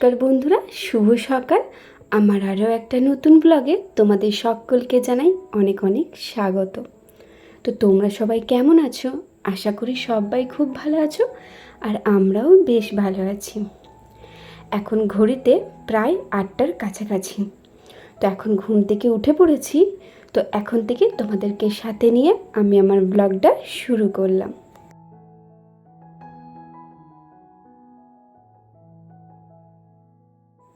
নমস্কার বন্ধুরা, শুভ সকাল। আমার আরও একটা নতুন ব্লগে তোমাদের সকলকে জানাই অনেক অনেক স্বাগত। তো তোমরা সবাই কেমন আছো? আশা করি সবাই খুব ভালো আছো আর আমরাও বেশ ভালো আছি। এখন ঘড়িতে প্রায় আটটার কাছাকাছি। তো এখন ঘুম থেকে উঠে পড়েছি। তো এখন থেকে তোমাদেরকে সাথে নিয়ে আমি আমার ব্লগটা শুরু করলাম।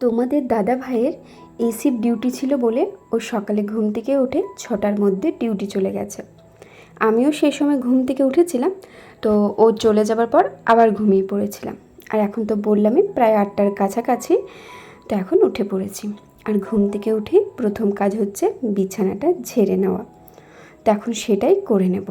তোমাদের দাদা ভাইয়ের এসি ডিউটি ছিল বলে ও সকালে ঘুম থেকে উঠে ছটার মধ্যে ডিউটি চলে গেছে। আমিও সেই সময় ঘুম থেকে উঠেছিলাম, তো ও চলে যাবার পর আবার ঘুমিয়ে পড়েছিলাম। আর এখন তো বললামই প্রায় আটটার কাছাকাছি, তো এখন উঠে পড়েছি। আর ঘুম থেকে উঠে প্রথম কাজ হচ্ছে বিছানাটা ঝেড়ে নেওয়া। তো এখন সেটাই করে নেব।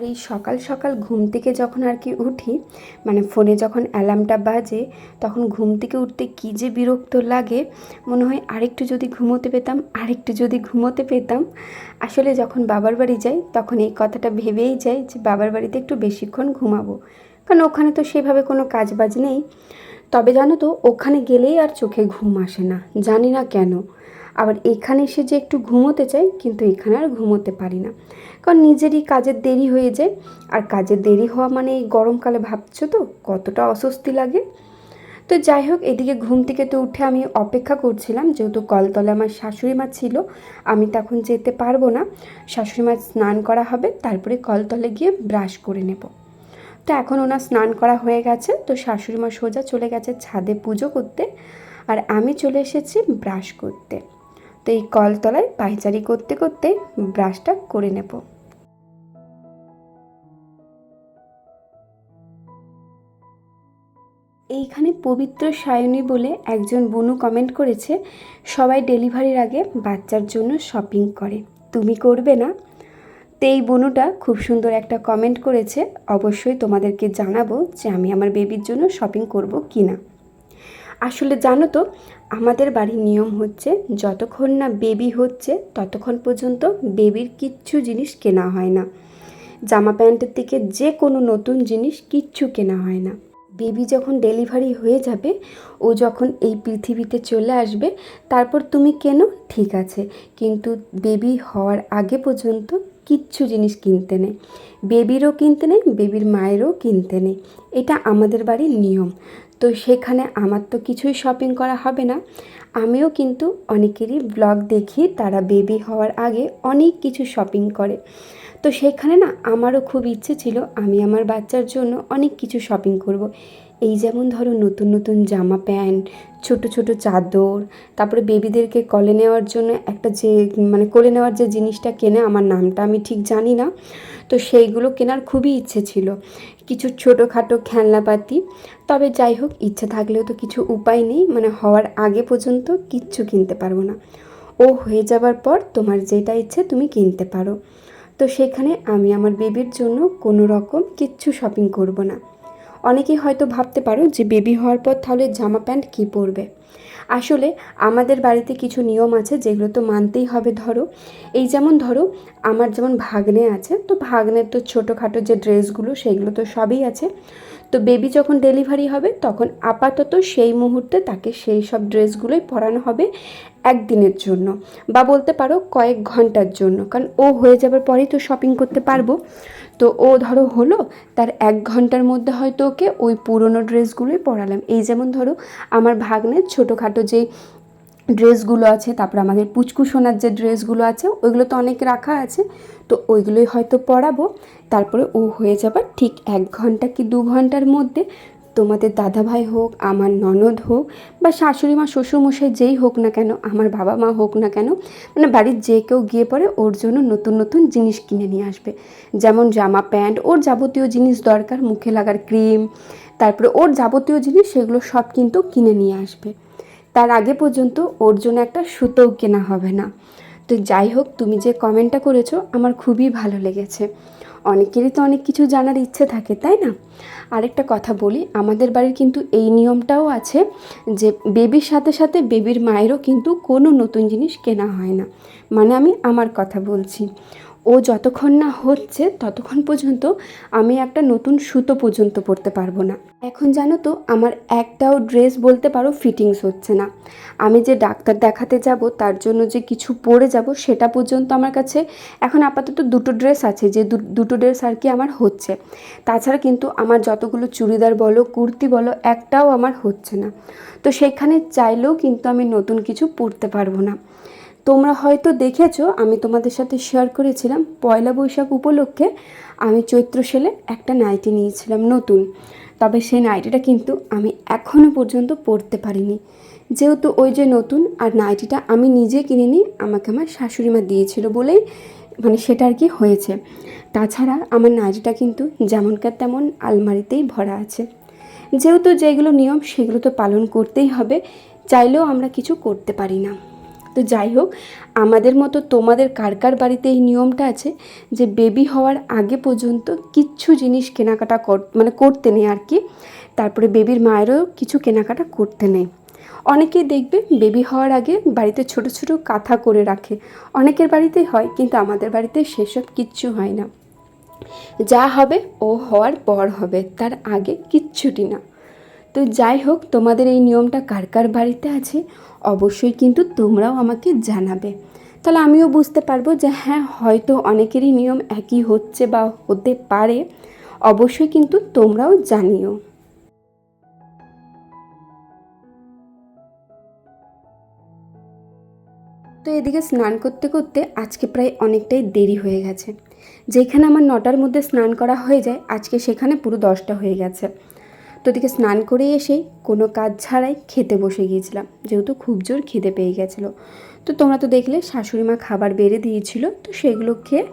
আর এই সকাল সকাল ঘুম থেকে যখন আর কি উঠি মানে ফোনে যখন অ্যালার্মটা বাজে, তখন ঘুম থেকে উঠতে কী যে বিরক্ত লাগে, মনে হয় আরেকটু যদি ঘুমোতে পেতাম, আরেকটু যদি ঘুমোতে পেতাম। আসলে যখন বাবার বাড়ি যাই, তখন এই কথাটা ভেবেই যাই যে বাবার বাড়িতে একটু বেশিক্ষণ ঘুমাবো। কারণ ওখানে তো সেভাবে কোনো কাজ বাজ নেই। তবে জানো তো, ওখানে গেলেই আর চোখে ঘুম আসে না, জানি না কেন। আবার এখানে এসে যে একটু ঘুমোতে চাই, কিন্তু এখানে আর ঘুমোতে পারি না। কারণ নিজেরই কাজের দেরি হয়ে যায়। আর কাজের দেরি হওয়া মানে এই গরমকালে ভাবছ তো, কতটা অস্বস্তি লাগে। তো যাই হোক, এদিকে ঘুম থেকে তো উঠে আমি অপেক্ষা করছিলাম, যেহেতু কলতলে আমার শাশুড়ি মা ছিল, আমি তখন যেতে পারব না। শাশুড়ি মা স্নান করা হবে, তারপরে কলতলে গিয়ে ব্রাশ করে নেব। তো এখন ওনার স্নান করা হয়ে গেছে, তো শাশুড়ি মা সোজা চলে গেছে ছাদে পুজো করতে। আর আমি চলে এসেছি ব্রাশ করতে। তো এই কলতলায় পায়চারি করতে করতে ব্রাশটা করে নেব। এইখানে পবিত্র সায়নী বলে একজন বনু কমেন্ট করেছে, সবাই ডেলিভারির আগে বাচ্চার জন্য শপিং করে। তুমি করবে না? তো এই বনুটা খুব সুন্দর একটা কমেন্ট করেছে, অবশ্যই তোমাদেরকে জানাব যে আমি আমার বেবির জন্য শপিং করব কি না আসলে জানো তো, আমাদের বাড়ির নিয়ম হচ্ছে যতক্ষণ না বেবি হচ্ছে, ততক্ষণ পর্যন্ত বেবির কিচ্ছু জিনিস কেনা হয় না। জামা প্যান্টের থেকে যে কোনো নতুন জিনিস কিচ্ছু কেনা হয় না। বেবি যখন ডেলিভারি হয়ে যাবে, ও যখন এই পৃথিবীতে চলে আসবে, তারপর তুমি কেনো? ঠিক আছে। কিন্তু বেবি হওয়ার আগে পর্যন্ত কিচ্ছু জিনিস কিনতে নেই। বেবিরও কিনতে নেই, বেবির মায়েরও কিনতে নেই। এটা আমাদের বাড়ির নিয়ম। তো সেখানে আমার তো কিছুই শপিং করা হবে না। আমিও কিন্তু অনেকেরই ব্লগ দেখি, তারা বেবি হওয়ার আগে অনেক কিছু শপিং করে। তো সেখানে না আমারও খুব ইচ্ছে ছিল, আমি আমার বাচ্চার জন্য অনেক কিছু শপিং করব। এই যেমন ধরো নতুন নতুন জামা প্যান্ট, ছোট ছোট চাদর, তারপরে বেবিদেরকে কলে নেওয়ার জন্য একটা যে মানে কোলে নেওয়ার যে জিনিসটা কেনে, আমার নামটা আমি ঠিক জানি না। তো সেইগুলো কেনার খুবই ইচ্ছে ছিল। কিছু ছোটোখাটো খেলনাপাতি, তবে যাই হোক, ইচ্ছে থাকলেও তো কিছু উপায় নেই মানে হওয়ার আগে পর্যন্ত কিচ্ছু কিনতে পারব না। ও হয়ে যাবার পর তোমার যেটা ইচ্ছে তুমি কিনতে পারো। তো সেখানে আমি আমার বেবির জন্য কোনো রকম কিচ্ছু শপিং করব না। অনেকেই হয়তো ভাবতে পারো যে বেবি হওয়ার পর তাহলে জামা প্যান্ট কী পরবে? আসলে আমাদের বাড়িতে কিছু নিয়ম আছে যেগুলো তো মানতেই হবে, ধরো। এই যেমন ধরো, আমার যেমন ভাগ্নে আছে, তো ভাগ্নের তো ছোটোখাটো যে ড্রেসগুলো, সেগুলো তো সবই আছে। তো বেবি যখন ডেলিভারি হবে, তখন আপাতত সেই মুহূর্তে তাকে সেই সব ড্রেসগুলোই পরানো হবে একদিনের জন্য বা বলতে পারো কয়েক ঘণ্টার জন্য। কারণ ও হয়ে যাবার পরেই তো শপিং করতে পারব। তো ও ধরো হলো, তার এক ঘণ্টার মধ্যে হয়তো ওকে ওই পুরনো ড্রেসগুলোই পরালাম। এই যেমন ধরো, আমার ভাগ্নের ছোটোখাটো যে ড্রেসগুলো আছে, তারপর আমাদের পুচকু সোনার যে ড্রেসগুলো আছে, ওইগুলো তো অনেক রাখা আছে, তো ওইগুলোই হয়তো পরাবো। তারপরে ও হয়ে যাবার ঠিক এক ঘণ্টা কি দু ঘণ্টার মধ্যে তোমাদের দাদাভাই হোক, আমার ননদ হোক, বা শাশুড়ি মা, শ্বশুরমশাই যেই হোক না কেন, আমার বাবা মা হোক না কেন মানে বাড়ির যে কেউ গিয়ে পরে ওর জন্য নতুন নতুন জিনিস কিনে নিয়ে আসবে। যেমন জামা প্যান্ট, ওর যাবতীয় জিনিস দরকার, মুখে লাগার ক্রিম, তারপরে ওর যাবতীয় জিনিস, সেগুলো সব কিন্তু কিনে নিয়ে আসবে। তার আগে পর্যন্ত ওর জন্য একটা সুতোও কেনা হবে না। তো যাই হোক, তুমি যে কমেন্টটা করেছ, আমার খুবই ভালো লেগেছে। অনেকেরই তো অনেক কিছু জানার ইচ্ছে থাকে, তাই না? আরেকটা কথা বলি, আমাদের বাড়ির কিন্তু এই নিয়মটাও আছে যে বেবির সাথে সাথে বেবির মায়েরও কিন্তু কোনো নতুন জিনিস কেনা হয় না। মানে আমি আমার কথা বলছি। ও যতক্ষণ না হচ্ছে ততক্ষণ পর্যন্ত আমি একটা নতুন সুতো পর্যন্ত পরতে পারব না। এখন জানো তো, আমার একটাও ড্রেস বলতে পারো ফিটিংস হচ্ছে না। আমি যে ডাক্তার দেখাতে যাব, তার জন্য যে কিছু পরে যাব, সেটা পর্যন্ত আমার কাছে এখন আপাতত দুটো ড্রেস আছে, যে দুটো ড্রেস আর কি আমার হচ্ছে। তাছাড়া কিন্তু আমার যতগুলো চুড়িদার বলো, কুর্তি বলো, একটাও আমার হচ্ছে না। তো সেখানে চাইলেও কিন্তু আমি নতুন কিছু পরতে পারব না। তোমরা হয়তো দেখেছ, আমি তোমাদের সাথে শেয়ার করেছিলাম পয়লা বৈশাখ উপলক্ষে আমি চৈত্র সেলে একটা নাইটি নিয়েছিলাম নতুন। তবে সেই নাইটিটা কিন্তু আমি এখনও পর্যন্ত পরতে পারিনি। যেহেতু ওই যে নতুন আর নাইটিটা আমি নিজে কিনে কিনিনি, আমাকে আমার শাশুড়ি মা দিয়েছিল বলেই মানে সেটা আর কি হয়েছে। তাছাড়া আমার নাইটিটা কিন্তু যেমনকার তেমন আলমারিতেই ভরা আছে। যেহেতু যেগুলো নিয়ম সেগুলো তো পালন করতেই হবে, চাইলেও আমরা কিছু করতে পারি না। তো যাই হোক, আমাদের মতো তোমাদের কার কার বাড়িতে এই নিয়মটা আছে যে বেবি হওয়ার আগে পর্যন্ত কিচ্ছু জিনিস কেনাকাটা কর মানে করতে নেই আর কি। তারপরে বেবির মায়েরও কিছু কেনাকাটা করতে নেই। অনেকেই দেখবে বেবি হওয়ার আগে বাড়িতে ছোট ছোট কাঁথা করে রাখে। অনেকের বাড়িতেই হয়, কিন্তু আমাদের বাড়িতে সেসব কিচ্ছু হয় না। যা হবে ও হওয়ার পর হবে, তার আগে কিচ্ছুটি না। তো যাই হোক, তোমাদের এই নিয়মটা কার কার বাড়িতে আছে? অবশ্যই কিন্তু তোমরাও আমাকে জানাবে। তাহলে আমিও বুঝতে পারব যে হ্যাঁ হয়তো অনেকেরই নিয়ম একই হচ্ছে বা হতে পারে। অবশ্যই কিন্তু তোমরাও জানিও। তো এদিকে স্নান করতে করতে আজকে প্রায় অনেকটাই দেরি হয়ে গেছে। যেখানে আমার নটার মধ্যে স্নান করা হয়ে যায়, আজকে সেখানে পুরো দশটা হয়ে গেছে। তো এদিকে স্নান করে এসেই কোনো কাজ ছাড়াই খেতে বসে গিয়েছিলাম। যেহেতু খুব জোর খিদে পেয়ে গেছিল। তো তোমরা তো দেখলে শাশুড়ি মা খাবার বেড়ে দিয়েছিল, তো সেগুলো খেয়ে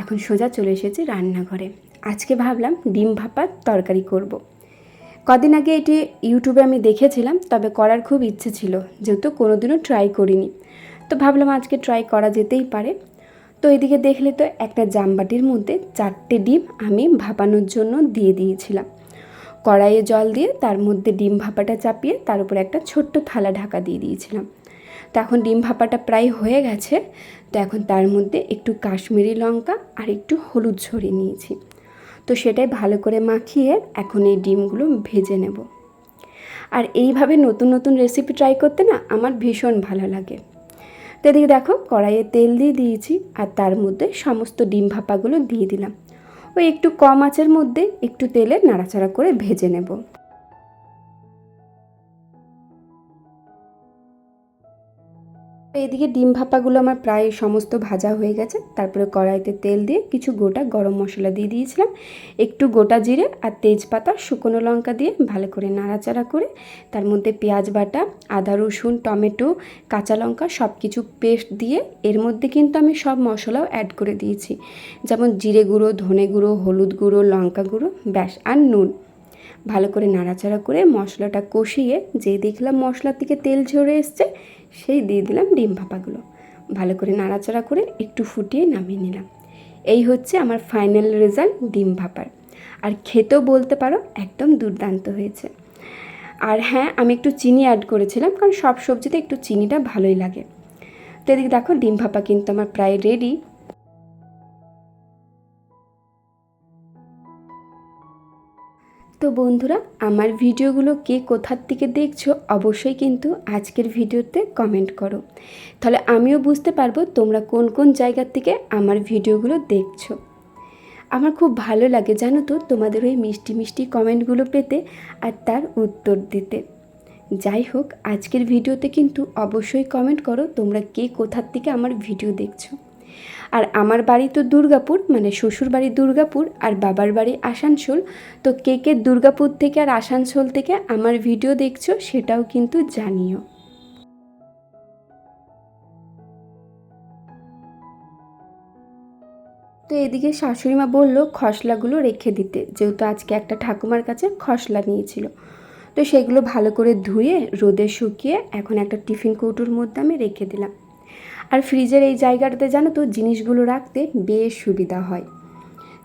এখন সোজা চলে এসেছে রান্নাঘরে। আজকে ভাবলাম ডিম ভাপার তরকারি করব। কদিন আগে এটি ইউটিউবে আমি দেখেছিলাম, তবে করার খুব ইচ্ছে ছিল, যেহেতু কোনোদিনও ট্রাই করিনি। তো ভাবলাম আজকে ট্রাই করা যেতেই পারে। তো এদিকে দেখলে তো একটা জামবাটির মধ্যে চারটে ডিম আমি ভাপানোর জন্য দিয়ে দিয়েছিলাম। কড়াইয়ে জল দিয়ে তার মধ্যে ডিম ভাপাটা চাপিয়ে তার উপরে একটা ছোট্ট থালা ঢাকা দিয়ে দিয়েছিলাম। তো এখন ডিম ভাপাটা প্রায় হয়ে গেছে। তো এখন তার মধ্যে একটু কাশ্মীরি লঙ্কা আর একটু হলুদ ছড়িয়ে নিয়েছি। তো সেটাই ভালো করে মাখিয়ে এখন এই ডিমগুলো ভেজে নেব। আর এইভাবে নতুন নতুন রেসিপি ট্রাই করতে না আমার ভীষণ ভালো লাগে। তো এদিকে দেখো, কড়াইয়ে তেল দিয়ে দিয়েছি আর তার মধ্যে সমস্ত ডিম ভাপাগুলো দিয়ে দিলাম। ওই একটু কম আঁচের মধ্যে একটু তেলে নাড়াচাড়া করে ভেজে নেব। এদিকে ডিম ভাপাগুলো আমার প্রায় সমস্ত ভাজা হয়ে গেছে। তারপরে কড়াইতে তেল দিয়ে কিছু গোটা গরম মশলা দিয়ে দিয়েছিলাম। একটু গোটা জিরে আর তেজপাতা, শুকনো লঙ্কা দিয়ে ভালো করে নাড়াচাড়া করে, তার মধ্যে পেঁয়াজ বাটা, আদা, রসুন, টমেটো, কাঁচা লঙ্কা সব কিছু পেস্ট দিয়ে এর মধ্যে কিন্তু আমি সব মশলাও অ্যাড করে দিয়েছি। যেমন জিরে গুঁড়ো, ধনে গুঁড়ো, হলুদ গুঁড়ো, লঙ্কা গুঁড়ো, ব্যাস, আর নুন। ভালো করে নাড়াচাড়া করে মশলাটা কষিয়ে যেই দেখলাম মশলার থেকে তেল ঝরে এসছে সেই দিয়ে দিলাম ডিম ভাপাগুলো। ভালো করে নাড়াচাড়া করে একটু ফুটিয়ে নামিয়ে নিলাম। এই হচ্ছে আমার ফাইনাল রেজাল্ট ডিম ভাপার। আর খেতেও বলতে পারো, একদম দুর্দান্ত হয়েছে। আর হ্যাঁ আমি একটু চিনি অ্যাড করেছিলাম, কারণ সব সবজিতে একটু চিনিটা ভালোই লাগে। তো এদিকে দেখো, ডিম ভাপা কিন্তু আমার প্রায় রেডি বন্ধুরা, আমার ভিডিওগুলো কে কোথার থেকে দেখছ অবশ্যই কিন্তু আজকের ভিডিওতে কমেন্ট করো। তাহলে আমিও বুঝতে পারব তোমরা কোন কোন জায়গার থেকে আমার ভিডিওগুলো দেখছ। আমার খুব ভালো লাগে জানো তো তোমাদের ওই মিষ্টি মিষ্টি কমেন্টগুলো পেতে আর তার উত্তর দিতে। যাই হোক, আজকের ভিডিওতে কিন্তু অবশ্যই কমেন্ট করো তোমরা কে কোথার থেকে আমার ভিডিও দেখছ। আর আমার বাড়ি তো দুর্গাপুর মানে শ্বশুর বাড়ি দুর্গাপুর আর বাবার বাড়ি আসানসোল। তো কে কে দুর্গাপুর থেকে আর আসানসোল থেকে আমার ভিডিও দেখছ সেটাও কিন্তু জানিও। তো এদিকে শাশুড়ি মা বলল খসলাগুলো রেখে দিতে, যেহেতু আজকে একটা ঠাকুমার কাছে খসলা নিয়েছিল। তো সেগুলো ভালো করে ধুয়ে, রোদে শুকিয়ে এখন একটা টিফিন কৌটোর মধ্যে আমি রেখে দিলাম। আর ফ্রিজের এই জায়গাটাতে জানো তো জিনিসগুলো রাখতে বেশ সুবিধা হয়।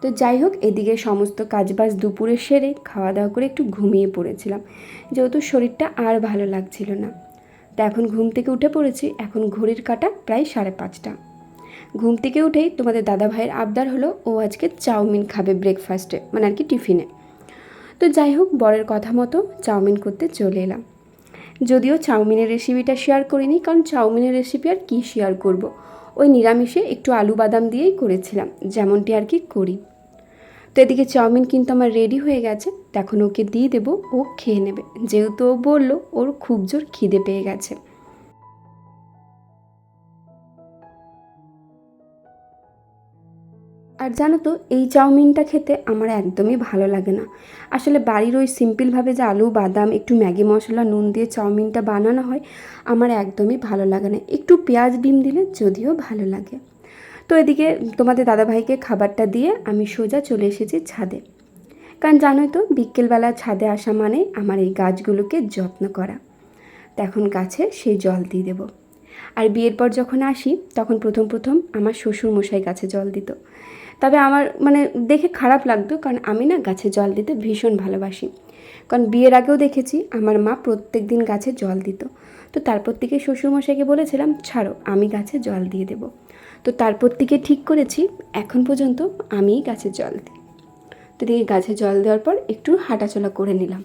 তো যাই হোক, এদিকে সমস্ত কাজবাজ দুপুরে সেরে খাওয়া দাওয়া করে একটু ঘুমিয়ে পড়েছিলাম। যেহেতু শরীরটা আর ভালো লাগছিল না। তো এখন ঘুম থেকে উঠে পড়েছি, এখন ঘড়ির কাটা প্রায় সাড়ে পাঁচটা। ঘুম থেকে উঠেই তোমাদের দাদা ভাইয়ের আবদার হলো, ও আজকে চাউমিন খাবে ব্রেকফাস্টে মানে আর কি টিফিনে। তো যাই হোক, বরের কথা মতো চাউমিন করতে চলে এলাম। যদিও চাউমিনের রেসিপিটা শেয়ার করিনি, কারণ চাউমিনের রেসিপি আর কী শেয়ার করব। ওই নিরামিষে একটু আলু বাদাম দিয়েই করেছিলাম, যেমনটি আর কি করি। তো এদিকে চাউমিন কিন্তু আমার রেডি হয়ে গেছে তখন ওকে দিয়ে দেবো, ও খেয়ে নেবে। যেহেতু ও বলল, ওর খুব জোর খিদে পেয়ে গেছে। আর জানো তো, এই চাউমিনটা খেতে আমার একদমই ভালো লাগে না। আসলে বাড়ির ওই সিম্পলভাবে যে আলু, বাদাম, একটু ম্যাগি মশলা, নুন দিয়ে চাউমিনটা বানানো হয়, আমার একদমই ভালো লাগে না। একটু পেঁয়াজ ডিম দিলে যদিও ভালো লাগে। তো এদিকে তোমাদের দাদাভাইকে খাবারটা দিয়ে আমি সোজা চলে এসেছি ছাদে। কারণ জানোই তো, বিকেলবেলা ছাদে আসা মানে আমার এই গাছগুলোকে যত্ন করা। তখন গাছে সেই জল দিয়ে দেবো। আর বিয়ের পর যখন আসি, তখন প্রথম প্রথম আমার শ্বশুর মশাই গাছে জল দিত। তবে আমার মানে দেখে খারাপ লাগতো, কারণ আমি না গাছে জল দিতে ভীষণ ভালোবাসি। কারণ বিয়ের আগেও দেখেছি, আমার মা প্রত্যেক দিন গাছে জল দিত। তো তারপর থেকে শ্বশুরমশাইকে বলেছিলাম, ছাড়ো, আমি গাছে জল দিয়ে দেবো। তো তারপর থেকে ঠিক করেছি, এখন পর্যন্ত আমিই গাছে জল দিই। তো দিকে গাছে জল দেওয়ার পর একটু হাঁটাচলা করে নিলাম।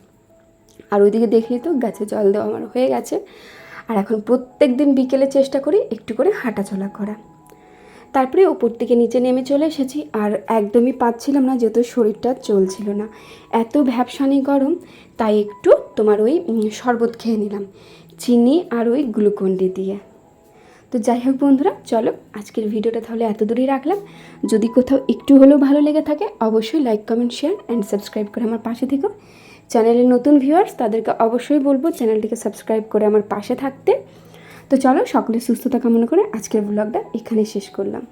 আর ওইদিকে দেখলেই তো গাছে জল দেওয়া আমার হয়ে গেছে। আর এখন প্রত্যেক দিন বিকেলে চেষ্টা করি একটু করে হাঁটাচলা করা। তারপরে ওপর থেকে নিচে নেমে চলে এসেছি। আর একদমই পাচ্ছিলাম না, যেহেতু শরীরটা চলছিল না। এত ভ্যাবসানি গরম, তাই একটু তোমার ওই শরবত খেয়ে নিলাম, চিনি আর ওই গ্লুকন্ডি দিয়ে। তো যাই হোক বন্ধুরা, চলো আজকের ভিডিওটা তাহলে এত দূরেই রাখলাম। যদি কোথাও একটু হলেও ভালো লেগে থাকে, অবশ্যই like comment share and subscribe করে আমার পাশে থেকো। চ্যানেলের নতুন ভিউয়ার্স তাদেরকে অবশ্যই বলব, চ্যানেলটিকে সাবস্ক্রাইব করে আমার পাশে থাকতে। তো চলো সকলে সুস্থতা কামনা করে আজকের ব্লগটা এখানে শেষ করলাম।